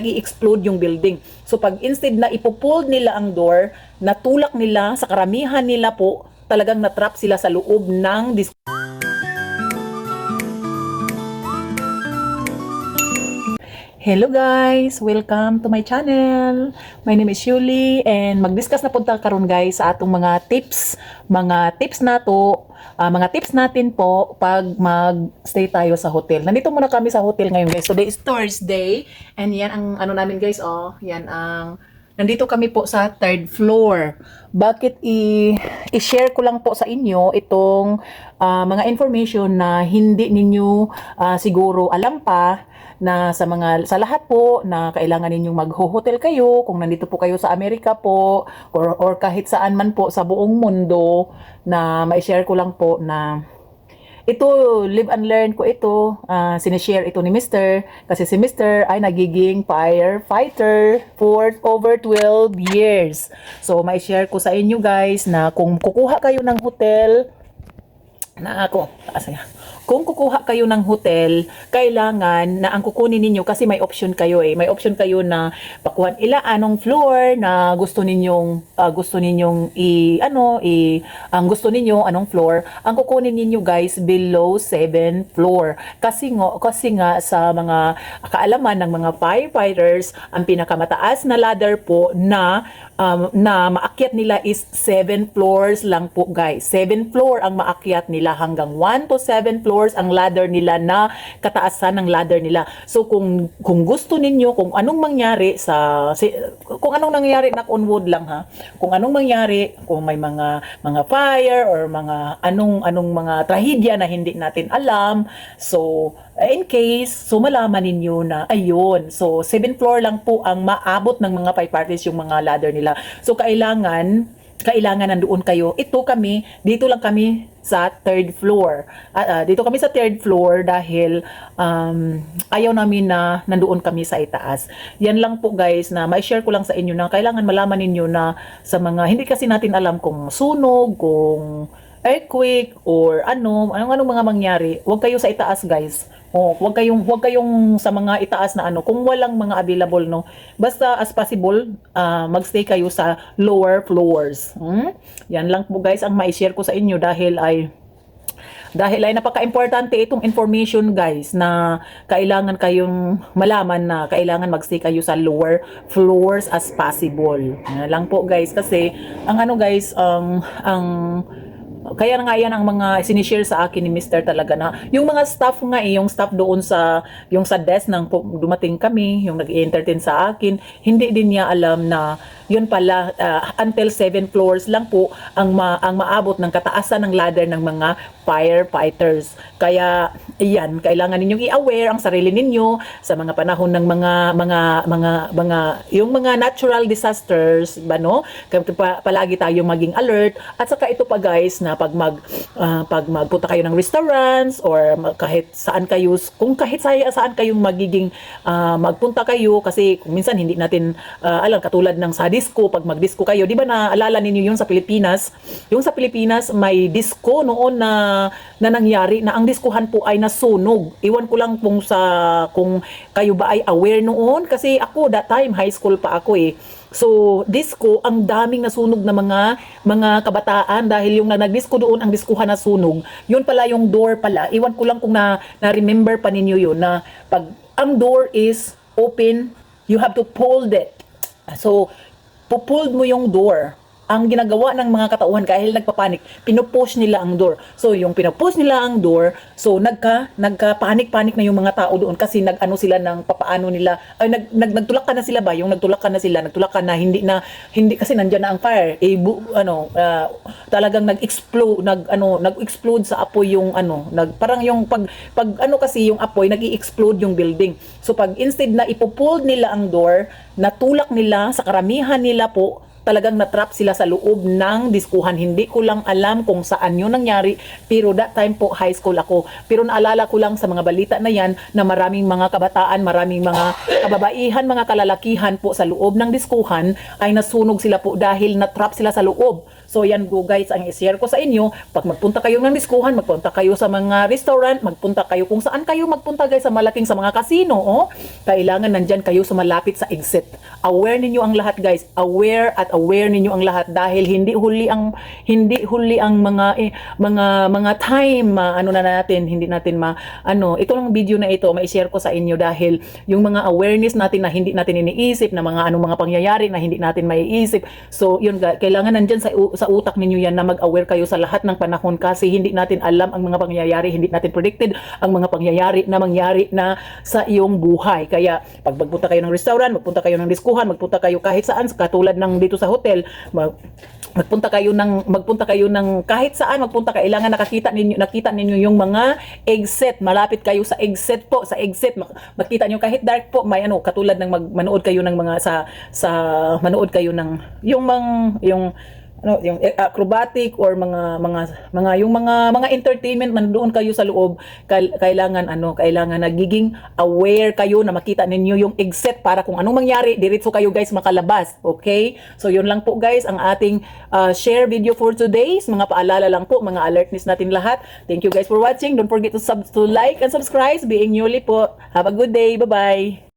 nag-explode yung building. So pag instead na ipopulled nila ang door, natulak nila sa karamihan nila po, talagang natrap sila sa loob ng Hello guys! Welcome to my channel! My name is Shuli and mag-discuss na punta karon guys sa atong mga tips, mga tips na to, ah, mga tips natin po pag mag-stay tayo sa hotel. Nandito muna kami sa hotel ngayon guys. Today is Thursday and yan ang ano namin guys, oh, yan ang Nandito kami po sa third floor. Bakit i- i-share ko lang po sa inyo itong ah, mga information na hindi ninyo ah, siguro alam pa na sa mga sa lahat po na kailangan ninyong mag-hotel kayo kung nandito po kayo sa Amerika po or or kahit saan man po sa buong mundo na mai-share ko lang po na ito, live and learn ko ito. ah sinishare ito ni Mr. Kasi si Mr. ay nagiging firefighter for over 12 years. So, may share ko sa inyo guys na kung kukuha kayo ng hotel, na ako, kasi kung kukuha kayo ng hotel, kailangan na ang kukunin ninyo kasi may option kayo eh. May option kayo na pakuhan ila anong floor na gusto ninyong ah, gusto ninyong i ano i ang gusto ninyo anong floor. Ang kukunin ninyo guys below 7 floor. Kasi nga kasi nga sa mga kaalaman ng mga firefighters, ang pinakamataas na ladder po na um, na maakyat nila is 7 floors lang po guys. 7 floor ang maakyat nila hanggang 1 to 7 floors ang ladder nila na kataasan ng ladder nila. So kung kung gusto ninyo kung anong mangyari sa si, kung anong nangyari knock on wood lang ha. Kung anong mangyari kung may mga mga fire or mga anong anong mga trahedya na hindi natin alam. So in case so malaman ninyo na ayun. So 7 floor lang po ang maabot ng mga five parties yung mga ladder nila. So kailangan kailangan nandoon kayo. Ito kami, dito lang kami sa third floor. Ah, ah, dito kami sa third floor dahil um, ayaw namin na nandoon kami sa itaas. Yan lang po guys na may share ko lang sa inyo na kailangan malaman ninyo na sa mga hindi kasi natin alam kung sunog, kung earthquake or ano, anong anong mga mangyari. Huwag kayo sa itaas guys. Oh, huwag kayong huwag kayong sa mga itaas na ano kung walang mga available no. Basta as possible ah, magstay kayo sa lower floors. Hmm? Yan lang po guys ang mai-share ko sa inyo dahil ay dahil ay napaka-importante itong information guys na kailangan kayong malaman na kailangan magstay kayo sa lower floors as possible. Yan lang po guys kasi ang ano guys ang ang kaya nga yan ang mga sinishare sa akin ni Mr. talaga na yung mga staff nga eh, yung staff doon sa yung sa desk nang dumating kami, yung nag-entertain sa akin, hindi din niya alam na yun pala ah, until 7 floors lang po ang ma- ang maabot ng kataasan ng ladder ng mga firefighters. Kaya iyan, kailangan ninyong i-aware ang sarili ninyo sa mga panahon ng mga mga mga mga yung mga natural disasters, ba no? Kaya pa- palagi tayong maging alert at saka ito pa guys na pag mag ah, pag magpunta kayo ng restaurants or kahit saan kayo kung kahit sa, saan kayong magiging ah, magpunta kayo kasi kung minsan hindi natin ah, alam katulad ng sa disco pag mag-disco kayo di ba naalala ninyo yung sa Pilipinas? Yung sa Pilipinas may disco noon na na nangyari na ang diskuhan po ay nasunog. Iwan ko lang kung sa kung kayo ba ay aware noon kasi ako that time high school pa ako eh So, disco, ang daming nasunog na mga mga kabataan dahil yung na nagdisco doon, ang diskuhan na sunog. Yun pala yung door pala. Iwan ko lang kung na, na-remember pa ninyo yun na pag ang door is open, you have to pull it. So, pupulled mo yung door. Ang ginagawa ng mga katauhan dahil nagpapanik, pinupush nila ang door. So, yung pinupush nila ang door, so nagka, nagka-panic-panic na yung mga tao doon kasi nag-ano sila ng papaano nila, ay nag, nag, nagtulakan na sila ba? Yung nagtulakan na sila, nagtulakan na hindi na, hindi kasi nandiyan na ang fire. Eh, bu, ano, ah, talagang nag-explode, nag, ano, nag-explode sa apoy yung, ano, nag, parang yung pag, pag, ano kasi yung apoy, nag-i-explode yung building. So, pag instead na ipupull nila ang door, natulak nila sa karamihan nila po, talagang natrap sila sa loob ng diskuhan. Hindi ko lang alam kung saan yun nangyari, pero that time po high school ako. Pero naalala ko lang sa mga balita na yan na maraming mga kabataan, maraming mga kababaihan, mga kalalakihan po sa loob ng diskuhan ay nasunog sila po dahil natrap sila sa loob. So yan go guys, ang i-share ko sa inyo, pag magpunta kayo ng diskuhan, magpunta kayo sa mga restaurant, magpunta kayo kung saan kayo magpunta guys sa malaking sa mga casino, oh, kailangan nandyan kayo sa malapit sa exit. Aware ninyo ang lahat guys, aware at aware ninyo ang lahat dahil hindi huli ang hindi huli ang mga eh, mga mga time ah, ano na natin, hindi natin ma ano, ito lang video na ito, mai-share ko sa inyo dahil yung mga awareness natin na hindi natin iniisip na mga anong mga pangyayari na hindi natin maiisip. So yun ga- kailangan nandyan sa sa utak ninyo yan na mag-aware kayo sa lahat ng panahon kasi hindi natin alam ang mga pangyayari, hindi natin predicted ang mga pangyayari na mangyari na sa iyong buhay. Kaya pag magpunta kayo ng restaurant, magpunta kayo ng diskuhan, magpunta kayo kahit saan katulad ng dito sa hotel, mag, magpunta kayo ng magpunta kayo ng kahit saan magpunta kailangan nakakita ninyo nakita ninyo yung mga exit malapit kayo sa exit po sa exit mak- makita niyo kahit dark po may ano katulad ng mag, manood kayo ng mga sa sa manood kayo ng yung mang yung ano yung acrobatic or mga mga mga yung mga mga entertainment man doon kayo sa loob kail- kailangan ano kailangan nagiging aware kayo na makita ninyo yung exit para kung anong mangyari diretso kayo guys makalabas okay? So yun lang po guys ang ating uh, share video for today. Mga paalala lang po mga alertness natin lahat. Thank you guys for watching. Don't forget to sub to like and subscribe. Being newly po. Have a good day. Bye bye